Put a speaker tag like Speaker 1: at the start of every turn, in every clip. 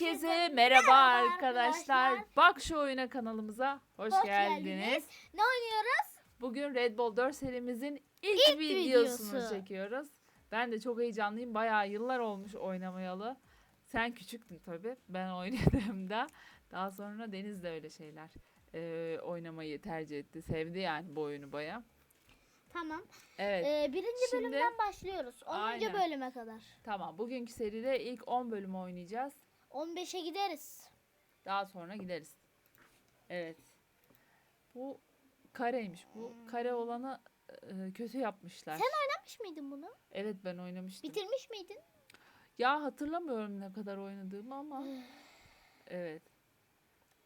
Speaker 1: Herkese
Speaker 2: merhaba
Speaker 1: arkadaşlar.
Speaker 2: arkadaşlar.
Speaker 1: Bak şu oyuna kanalımıza hoş,
Speaker 2: Hoş
Speaker 1: geldiniz.
Speaker 2: geldiniz. Ne oynuyoruz?
Speaker 1: Bugün Red Bull 4 serimizin ilk,
Speaker 2: İlk
Speaker 1: videosunu
Speaker 2: videosu.
Speaker 1: çekiyoruz. Ben de çok heyecanlıyım. Bayağı yıllar olmuş oynamayalı. Sen küçüktün tabii. Ben oynadığımda. Daha sonra Deniz de öyle şeyler e, oynamayı tercih etti. Sevdi yani bu oyunu bayağı.
Speaker 2: Tamam.
Speaker 1: Evet.
Speaker 2: Ee, birinci
Speaker 1: Şimdi-
Speaker 2: bölümden başlıyoruz. 10.
Speaker 1: Aynen.
Speaker 2: bölüme kadar.
Speaker 1: Tamam. Bugünkü seride ilk 10 bölüm oynayacağız.
Speaker 2: 15'e gideriz.
Speaker 1: Daha sonra gideriz. Evet. Bu kareymiş bu. Kare olanı e, kötü yapmışlar.
Speaker 2: Sen Oynamış mıydın bunu?
Speaker 1: Evet ben oynamıştım.
Speaker 2: Bitirmiş miydin?
Speaker 1: Ya hatırlamıyorum ne kadar oynadığımı ama. evet.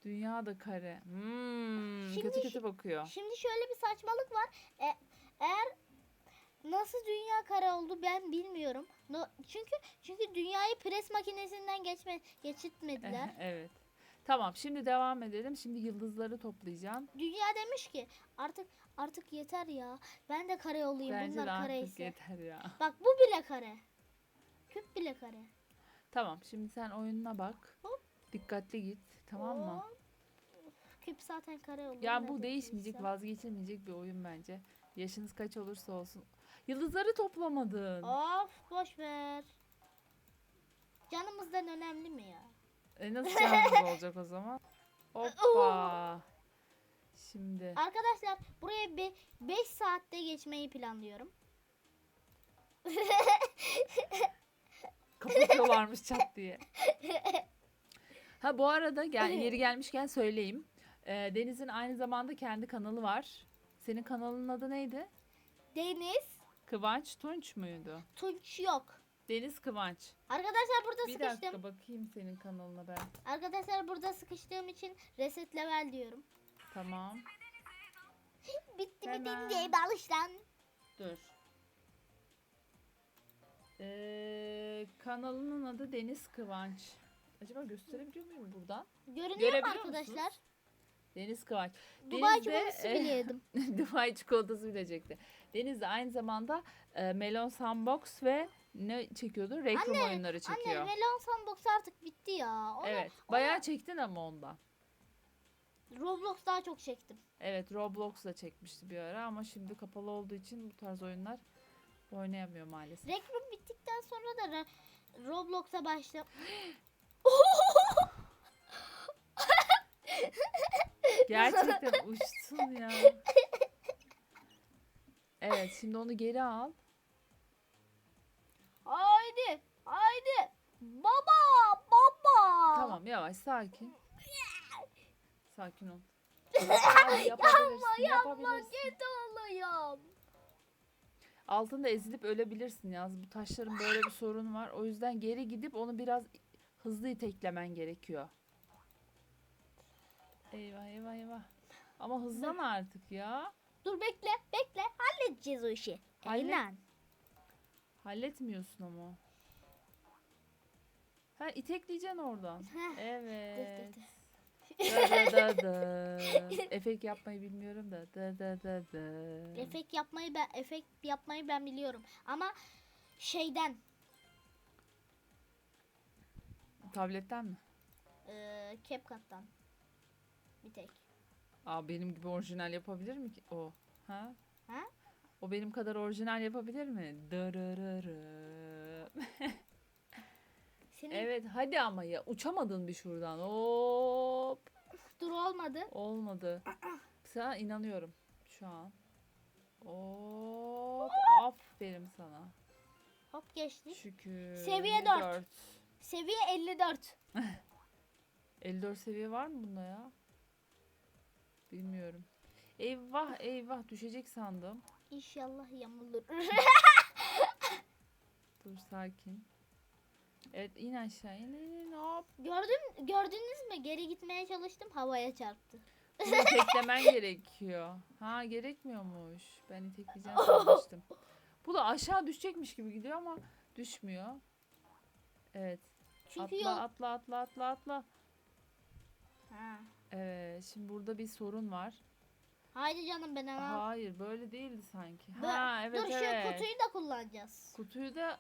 Speaker 1: Dünya da kare. Hmm,
Speaker 2: Şimdi
Speaker 1: kötü kötü bakıyor.
Speaker 2: Şimdi şöyle bir saçmalık var. E, eğer nasıl dünya kare oldu ben bilmiyorum. No, çünkü çünkü dünyayı pres makinesinden geçme geçitmediler.
Speaker 1: evet. Tamam şimdi devam edelim. Şimdi yıldızları toplayacağım.
Speaker 2: Dünya demiş ki artık artık yeter ya. Ben de kare olayım.
Speaker 1: Bence de
Speaker 2: Bunlar kare
Speaker 1: artık
Speaker 2: ise.
Speaker 1: yeter ya.
Speaker 2: Bak bu bile kare. Küp bile kare.
Speaker 1: Tamam şimdi sen oyununa bak.
Speaker 2: Hop.
Speaker 1: Dikkatli git. Tamam mı?
Speaker 2: Hop. Küp zaten kare olur.
Speaker 1: Ya bu değişmeyecek,
Speaker 2: dediyse.
Speaker 1: vazgeçilmeyecek bir oyun bence. Yaşınız kaç olursa olsun. Yıldızları toplamadın.
Speaker 2: Of boş ver. Canımızdan önemli mi ya?
Speaker 1: E nasıl canınız olacak o zaman? Hoppa. Şimdi
Speaker 2: Arkadaşlar buraya bir 5 saatte geçmeyi planlıyorum.
Speaker 1: kapatıyorlarmış çat diye. Ha bu arada gel, yeri gelmişken söyleyeyim. Ee, Deniz'in aynı zamanda kendi kanalı var. Senin kanalının adı neydi?
Speaker 2: Deniz
Speaker 1: Kıvanç Tunç muydu?
Speaker 2: Tunç yok.
Speaker 1: Deniz Kıvanç.
Speaker 2: Arkadaşlar burada
Speaker 1: Bir
Speaker 2: sıkıştım.
Speaker 1: dakika bakayım senin kanalına ben.
Speaker 2: Arkadaşlar burada sıkıştığım için reset level diyorum.
Speaker 1: Tamam.
Speaker 2: Bitti mi
Speaker 1: Hemen.
Speaker 2: dinleyip alıştan.
Speaker 1: Dur. Ee, kanalının adı Deniz Kıvanç. Acaba gösterebiliyor muyum buradan?
Speaker 2: Görünüyor mu
Speaker 1: Görebiliyor
Speaker 2: arkadaşlar?
Speaker 1: Deniz Kıvanç.
Speaker 2: Dubai
Speaker 1: Deniz de,
Speaker 2: çikolatası
Speaker 1: e,
Speaker 2: bile yedim.
Speaker 1: Dubai çikolatası bilecekti. Deniz de aynı zamanda e, Melon Sandbox ve ne çekiyordu? Reklam
Speaker 2: Anne,
Speaker 1: oyunları çekiyor.
Speaker 2: Anne Melon Sandbox artık bitti ya. Onu,
Speaker 1: evet. Bayağı çektin ama ondan.
Speaker 2: Roblox daha çok çektim.
Speaker 1: Evet Roblox da çekmişti bir ara ama şimdi kapalı olduğu için bu tarz oyunlar oynayamıyor maalesef.
Speaker 2: Reklam bittikten sonra da Roblox'a başladım.
Speaker 1: Gerçekten uçtun ya. Evet şimdi onu geri al.
Speaker 2: Haydi, haydi. Baba, baba.
Speaker 1: Tamam yavaş sakin. Sakin ol. Hadi yapabilirsin, yapabilirsin.
Speaker 2: Kötü oluyorum.
Speaker 1: Altında ezilip ölebilirsin yalnız. Bu taşların böyle bir sorunu var. O yüzden geri gidip onu biraz hızlı iteklemen gerekiyor. Eyvah eyvah eyvah. Ama hızlan artık ya.
Speaker 2: Dur bekle, bekle. Halledeceğiz o işi.
Speaker 1: Hallet.
Speaker 2: Aynen.
Speaker 1: Halletmiyorsun ama. Ha itekleyeceksin oradan. Evet. Da da da da. Efekt yapmayı bilmiyorum da. Da da da da.
Speaker 2: Efekt yapmayı ben efekt yapmayı ben biliyorum ama şeyden
Speaker 1: Tabletten mi?
Speaker 2: eee CapCut'tan bir tek.
Speaker 1: Aa benim gibi orijinal yapabilir mi ki o? Ha?
Speaker 2: Ha?
Speaker 1: O benim kadar orijinal yapabilir mi?
Speaker 2: Senin
Speaker 1: evet hadi ama ya uçamadın bir şuradan. Hop.
Speaker 2: dur olmadı.
Speaker 1: Olmadı. Sana inanıyorum şu an. Hop. Aferin sana.
Speaker 2: Hop geçtik.
Speaker 1: Şükür.
Speaker 2: Seviye dört. Seviye 54.
Speaker 1: 54 seviye var mı bunda ya? Eyvah eyvah düşecek sandım.
Speaker 2: İnşallah yamulur.
Speaker 1: Dur sakin. Evet in aşağı in in in hop.
Speaker 2: Gördün gördünüz mü? Geri gitmeye çalıştım havaya çarptı.
Speaker 1: Bunu iteklemen gerekiyor. Ha gerekmiyormuş. Ben itekleyeceğim sanmıştım. Bu da aşağı düşecekmiş gibi gidiyor ama düşmüyor. Evet.
Speaker 2: Çünkü
Speaker 1: atla,
Speaker 2: yol
Speaker 1: atla atla atla atla.
Speaker 2: Ha.
Speaker 1: Evet şimdi burada bir sorun var.
Speaker 2: Haydi canım ben ama.
Speaker 1: Hayır böyle değildi sanki.
Speaker 2: Bö-
Speaker 1: Ha evet
Speaker 2: Dur şu
Speaker 1: evet.
Speaker 2: kutuyu da kullanacağız.
Speaker 1: Kutuyu da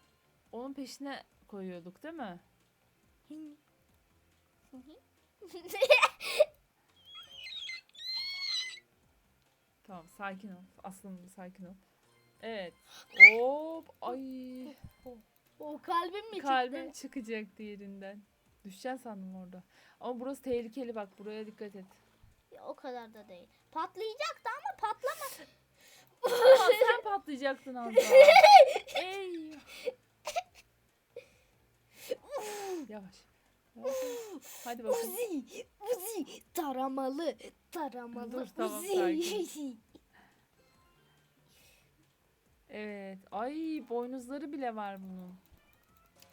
Speaker 1: onun peşine koyuyorduk değil mi? Tamam sakin ol. Aslanım sakin ol. Evet. Hop. Ay.
Speaker 2: o kalbim mi
Speaker 1: Kalbim
Speaker 2: çıktı?
Speaker 1: çıkacaktı yerinden. Düşeceksin sandım orada. Ama burası tehlikeli bak. Buraya dikkat et.
Speaker 2: Ya, o kadar da değil. Patlayacaktı ama patlama.
Speaker 1: Ama sen patlayacaktın az daha. Ey. Yavaş. Yavaş. Hadi bakalım.
Speaker 2: Uzi, Uzi, taramalı, taramalı
Speaker 1: Dur, tamam,
Speaker 2: Uzi.
Speaker 1: Evet. Ay boynuzları bile var bunun.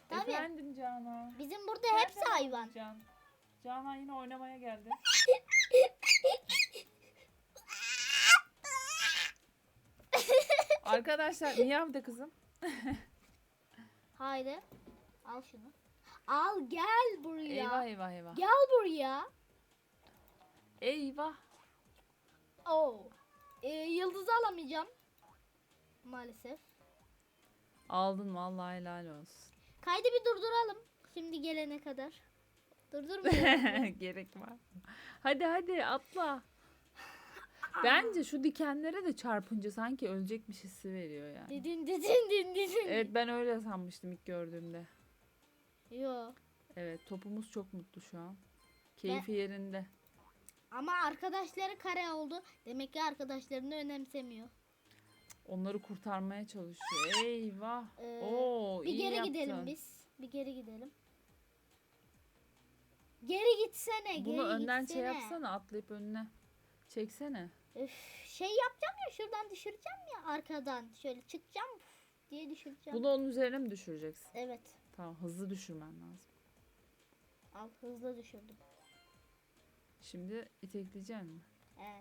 Speaker 2: Tabii.
Speaker 1: Efendim Canan.
Speaker 2: Bizim burada
Speaker 1: Sen
Speaker 2: hepsi hayvan.
Speaker 1: Can? Canan yine oynamaya geldi. Arkadaşlar miyav de kızım.
Speaker 2: Haydi. Al şunu. Al gel buraya.
Speaker 1: Eyvah eyvah eyvah.
Speaker 2: Gel buraya.
Speaker 1: Eyvah.
Speaker 2: Oo. Ee, yıldızı alamayacağım. Maalesef.
Speaker 1: Aldın vallahi helal olsun.
Speaker 2: Kaydı bir durduralım. Şimdi gelene kadar. Durdurmayalım.
Speaker 1: Gerek var. Hadi hadi atla. Bence şu dikenlere de çarpınca sanki ölecekmiş hissi veriyor yani.
Speaker 2: didin didin didin didin.
Speaker 1: Evet ben öyle sanmıştım ilk gördüğümde.
Speaker 2: Yo.
Speaker 1: Evet topumuz çok mutlu şu an. Keyfi yerinde.
Speaker 2: Ama arkadaşları kare oldu. Demek ki arkadaşlarını önemsemiyor.
Speaker 1: Onları kurtarmaya çalışıyor. Eyvah.
Speaker 2: Ee,
Speaker 1: Oo,
Speaker 2: Bir
Speaker 1: iyi
Speaker 2: geri
Speaker 1: yaptın.
Speaker 2: gidelim biz. Bir geri gidelim. Geri gitsene.
Speaker 1: Bunu
Speaker 2: geri
Speaker 1: önden
Speaker 2: gitsene.
Speaker 1: şey yapsana atlayıp önüne. Çeksene.
Speaker 2: Üf, şey yapacağım ya şuradan düşüreceğim ya arkadan. Şöyle çıkacağım diye düşüreceğim.
Speaker 1: Bunu onun üzerine mi düşüreceksin?
Speaker 2: Evet.
Speaker 1: Tamam hızlı düşürmen lazım.
Speaker 2: Al hızlı düşürdüm.
Speaker 1: Şimdi itekleyeceksin mi?
Speaker 2: Ee,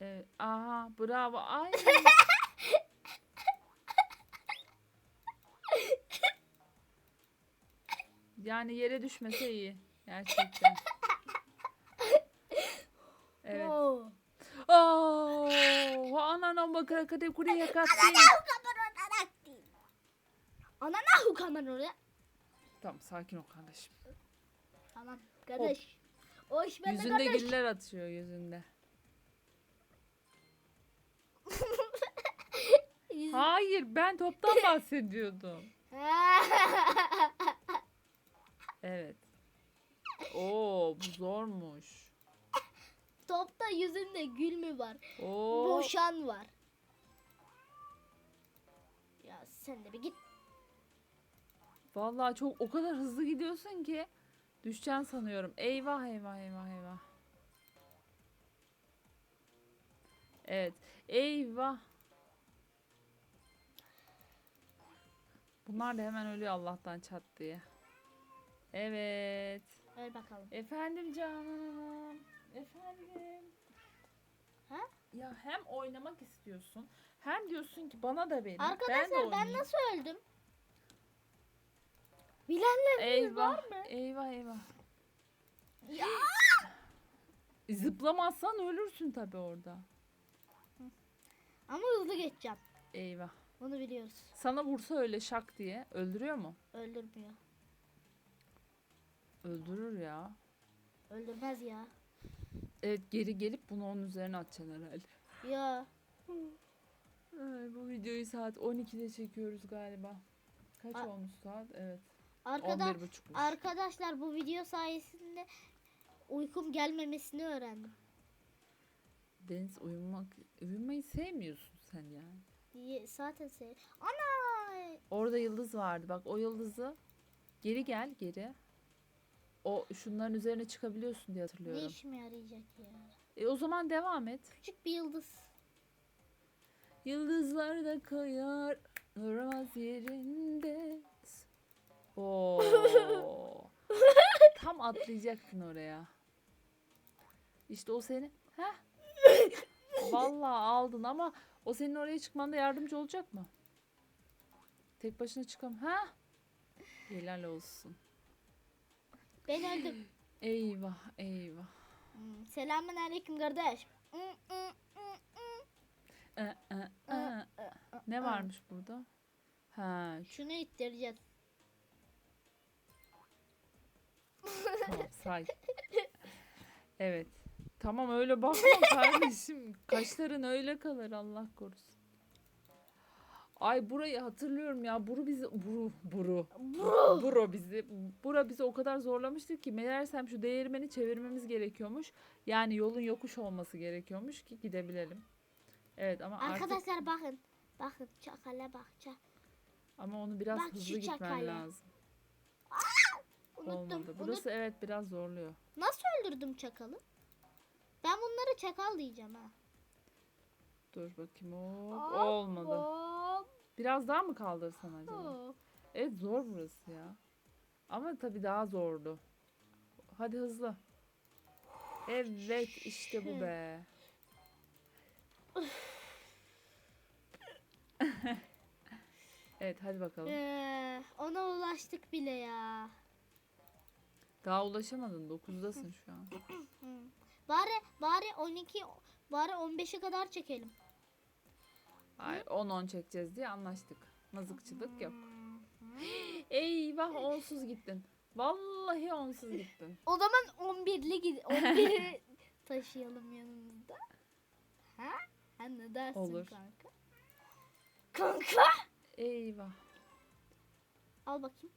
Speaker 1: Evet. Aha bravo. Ay. yani yere düşmese iyi. Gerçekten. Evet.
Speaker 2: Oo.
Speaker 1: Oh, anana bakara kade kuraya kattı.
Speaker 2: Anana hukaman oraya.
Speaker 1: Tamam sakin ol kardeşim.
Speaker 2: Tamam kardeş. O iş bende
Speaker 1: Yüzünde
Speaker 2: kardeş.
Speaker 1: güller atıyor yüzünde.
Speaker 2: Yüz-
Speaker 1: Hayır ben toptan bahsediyordum. Evet. Oo bu zormuş.
Speaker 2: Topta yüzünde gül mü var?
Speaker 1: Oo.
Speaker 2: Boşan var. Ya sen de bir git.
Speaker 1: Vallahi çok o kadar hızlı gidiyorsun ki düşeceksin sanıyorum. Eyvah eyvah eyvah eyvah. Evet. Eyvah. Bunlar da hemen ölüyor Allah'tan çat diye. Evet.
Speaker 2: Öl bakalım.
Speaker 1: Efendim canım. Efendim.
Speaker 2: Ha?
Speaker 1: Ya hem oynamak istiyorsun hem diyorsun ki bana da verin.
Speaker 2: Arkadaşlar
Speaker 1: ben, de
Speaker 2: ben,
Speaker 1: oynayayım.
Speaker 2: nasıl öldüm? Bilenleriniz var mı?
Speaker 1: Eyvah eyvah.
Speaker 2: Ya.
Speaker 1: Zıplamazsan ölürsün tabii orada.
Speaker 2: Ama hızlı geçeceğim.
Speaker 1: Eyvah.
Speaker 2: Bunu biliyoruz.
Speaker 1: Sana vursa öyle şak diye öldürüyor mu?
Speaker 2: Öldürmüyor.
Speaker 1: Öldürür ya.
Speaker 2: Öldürmez ya.
Speaker 1: Evet geri gelip bunu onun üzerine atacaksın herhalde.
Speaker 2: Ya.
Speaker 1: Ay, bu videoyu saat 12'de çekiyoruz galiba. Kaç
Speaker 2: A-
Speaker 1: olmuş saat? Evet.
Speaker 2: Arkada
Speaker 1: 11.30'muş.
Speaker 2: arkadaşlar bu video sayesinde uykum gelmemesini öğrendim.
Speaker 1: Deniz uyumak, uyumayı sevmiyorsun sen yani.
Speaker 2: Ye- Zaten se Ana!
Speaker 1: Orada yıldız vardı. Bak o yıldızı geri gel geri. O şunların üzerine çıkabiliyorsun diye
Speaker 2: Ne
Speaker 1: hatırlıyorum.
Speaker 2: işime yarayacak ya?
Speaker 1: E o zaman devam et.
Speaker 2: Küçük bir yıldız.
Speaker 1: Yıldızlar da kayar durmaz yerinde. Oo. Tam atlayacaktın oraya. İşte o seni. Heh. Vallahi aldın ama o senin oraya çıkmanda yardımcı olacak mı? Tek başına çıkam. Ha? Helal olsun.
Speaker 2: Ben öldüm.
Speaker 1: Eyvah eyvah.
Speaker 2: Hmm, Selamun aleyküm kardeş. Hmm, hmm, hmm, hmm.
Speaker 1: Ee, ee, ee. Ne varmış burada? Ha,
Speaker 2: Şunu ittireceğiz.
Speaker 1: say. Evet. Tamam öyle bakma kardeşim. Kaşların öyle kalır Allah korusun. Ay burayı hatırlıyorum ya. Buru bizi buru buru.
Speaker 2: Buru.
Speaker 1: Buro bizi bura bizi o kadar zorlamıştı ki meğersem şu değirmeni çevirmemiz gerekiyormuş. Yani yolun yokuş olması gerekiyormuş ki gidebilelim. Evet ama artık
Speaker 2: Arkadaşlar bakın. Bakın çakala bak. Çak.
Speaker 1: ama onu biraz
Speaker 2: Bak
Speaker 1: hızlı gitmen
Speaker 2: çakala.
Speaker 1: lazım.
Speaker 2: Unuttum.
Speaker 1: Olmadı.
Speaker 2: Unut-
Speaker 1: Burası evet biraz zorluyor.
Speaker 2: Nasıl öldürdüm çakalı? Ben bunları çakal diyeceğim ha.
Speaker 1: Dur bakayım. Hop. Olmadı.
Speaker 2: hop,
Speaker 1: Biraz daha mı kaldırsan acaba?
Speaker 2: hop.
Speaker 1: Evet zor burası ya. Ama tabii daha zordu. Hadi hızlı. Evet işte bu be. evet hadi bakalım.
Speaker 2: Ee, ona ulaştık bile ya.
Speaker 1: Daha ulaşamadın. 9'dasın şu an.
Speaker 2: Bari bari 12 bari 15'e kadar çekelim.
Speaker 1: Ay 10-10 çekeceğiz diye anlaştık. Mızıkçılık yok. Eyvah onsuz gittin. Vallahi onsuz gittin.
Speaker 2: O zaman 11'li gid 11'i taşıyalım yanımızda. Ha? Ha ne dersin
Speaker 1: Olur.
Speaker 2: kanka? Kanka.
Speaker 1: Eyvah.
Speaker 2: Al bakayım.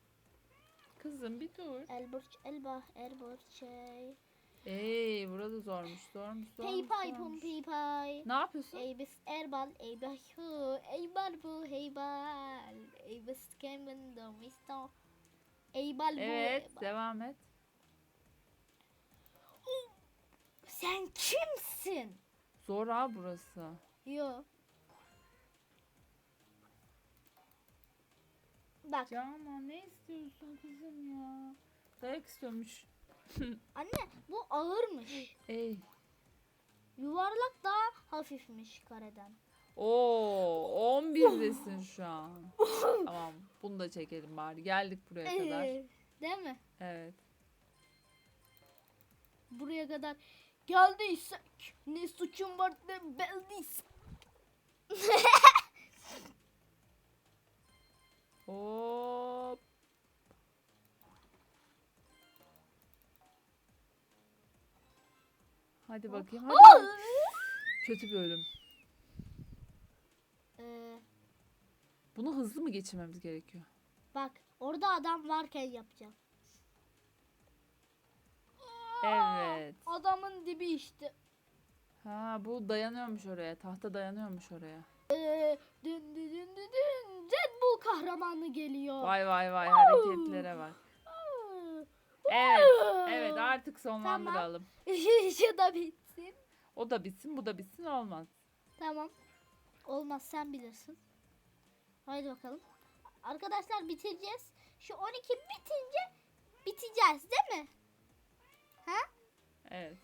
Speaker 1: Kızım bir dur.
Speaker 2: Elburç elbah elburç şey.
Speaker 1: Ey burada zormuş zormuş zormuş.
Speaker 2: Pey pay pum
Speaker 1: zormuş.
Speaker 2: pey pay.
Speaker 1: Ne yapıyorsun?
Speaker 2: Eybis erbal eybahu eybar bu heybal. Eybis kemen domisto. Eybal bu.
Speaker 1: Evet
Speaker 2: eybal.
Speaker 1: devam et.
Speaker 2: Sen kimsin?
Speaker 1: Zor ha burası.
Speaker 2: Yo. Bak
Speaker 1: Canan ne istiyorsun kızım ya? Dayak istiyormuş.
Speaker 2: anne bu ağırmış.
Speaker 1: Ey.
Speaker 2: Yuvarlak daha hafifmiş kareden.
Speaker 1: Oo 11'desin şu an. tamam bunu da çekelim bari. Geldik buraya kadar.
Speaker 2: Ee, Değil mi?
Speaker 1: Evet.
Speaker 2: Buraya kadar geldiysek ne suçum var ne beldiysek.
Speaker 1: Hop. Hadi bakayım. Hadi. Kötü bir ölüm.
Speaker 2: Ee,
Speaker 1: Bunu hızlı mı geçirmemiz gerekiyor?
Speaker 2: bak orada adam varken yapacağım.
Speaker 1: Evet.
Speaker 2: Adamın dibi işte.
Speaker 1: Ha bu dayanıyormuş oraya. Tahta dayanıyormuş oraya.
Speaker 2: Ee, dün dün dün dün dün Red Bull kahramanı geliyor.
Speaker 1: Vay vay vay hareketlere bak. Evet. Evet artık sonlandıralım.
Speaker 2: Şu da bitsin.
Speaker 1: O da bitsin bu da bitsin olmaz.
Speaker 2: Tamam. Olmaz sen bilirsin. Haydi bakalım. Arkadaşlar bitireceğiz. Şu 12 bitince biteceğiz değil mi?
Speaker 1: Evet.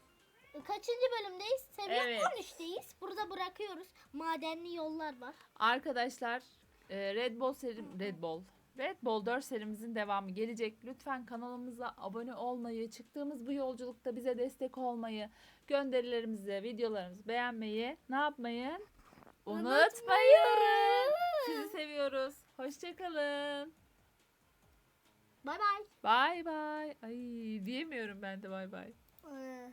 Speaker 2: Kaçıncı bölümdeyiz? Seviye
Speaker 1: Evet.
Speaker 2: 13'teyiz. Burada bırakıyoruz. Madenli yollar var.
Speaker 1: Arkadaşlar e, Red Bull serim Red Bull Red Bull 4 serimizin devamı gelecek. Lütfen kanalımıza abone olmayı, çıktığımız bu yolculukta bize destek olmayı, gönderilerimizi, videolarımızı beğenmeyi, ne yapmayın? Unutmayın. Sizi seviyoruz. Hoşçakalın.
Speaker 2: Bay bay.
Speaker 1: Bay bay. Ay diyemiyorum ben de bay bay.
Speaker 2: Ee,